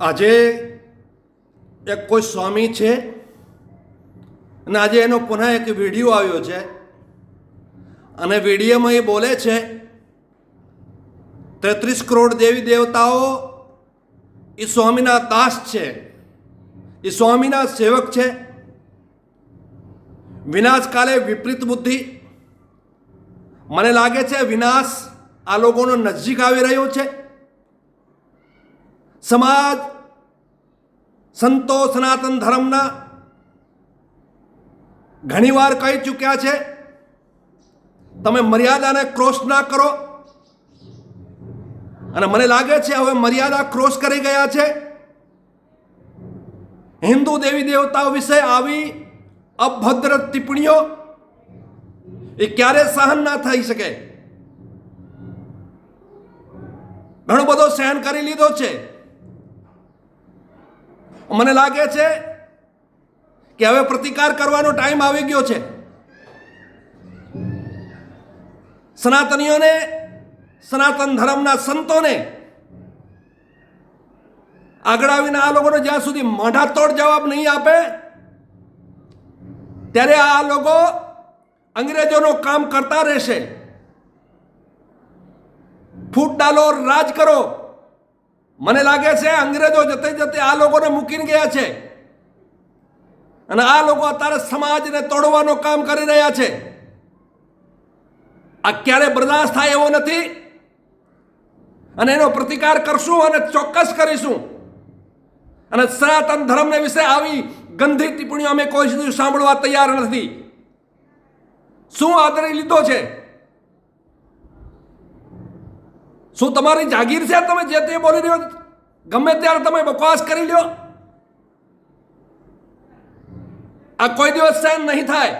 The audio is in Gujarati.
આજે એક કોઈ સ્વામી છે અને આજે એનો પુનઃ એક વીડિયો આવ્યો છે. અને વિડીયોમાં એ બોલે છે, તેત્રીસ કરોડ દેવી દેવતાઓ એ સ્વામીના દાસ છે. એ સ્વામીના સેવક છે. વિનાશ કાલે વિપરીત બુદ્ધિ. મને લાગે છે વિનાશ આ લોકોનો નજીક આવી રહ્યો છે. સમાજ સંતો સનાતન ધર્મના ઘણીવાર કહી ચૂક્યા છે તમે મર્યાદાને ક્રોસ ના કરો અને મને લાગે છે હવે મર્યાદા ક્રોસ કરી ગયા છે હિન્દુ દેવી દેવતાઓ વિશે આવી અભદ્ર ટિપ્પણીઓ એ ક્યારે સહન ના થઈ શકે ઘણો બધો સહન કરી લીધો છે મને લાગે છે કે હવે પ્રતિકાર કરવાનો ટાઈમ આવી ગયો છે. સનાતનીઓને, સનાતન ધર્મના સંતોને આગળ આવીને આ લોકોને જ્યાં સુધી મોઢાતોડ જવાબ નહીં આપે, ત્યારે આ લોકો અંગ્રેજોનું કામ કરતા રહેશે. ફૂટ ડાલો રાજ કરો. મને લાગે છે અંગ્રેજો જતે જતે આ લોકોને મૂકીને ગયા છે. અને આ લોકો અત્યારે સમાજને તોડવાનું કામ કરી રહ્યા છે. આ ક્યારે બરદાસ્ત થાય એવો નથી. અને એનો પ્રતિકાર કરશું અને ચોક્કસ કરીશું. અને સનાતન ધર્મને વિશે આવી ગંધી ટિપ્પણીઓ અમે કોઈ સુધી સાંભળવા તૈયાર નથી. શું આદરી લીધો છે? શું તમારી જાગીર છે? તમે જે તે બોલી રહ્યો ગમે ત્યારે તમે બકવાસ કરી લ્યો. આ કોઈ દિવસ સહન નહીં થાય.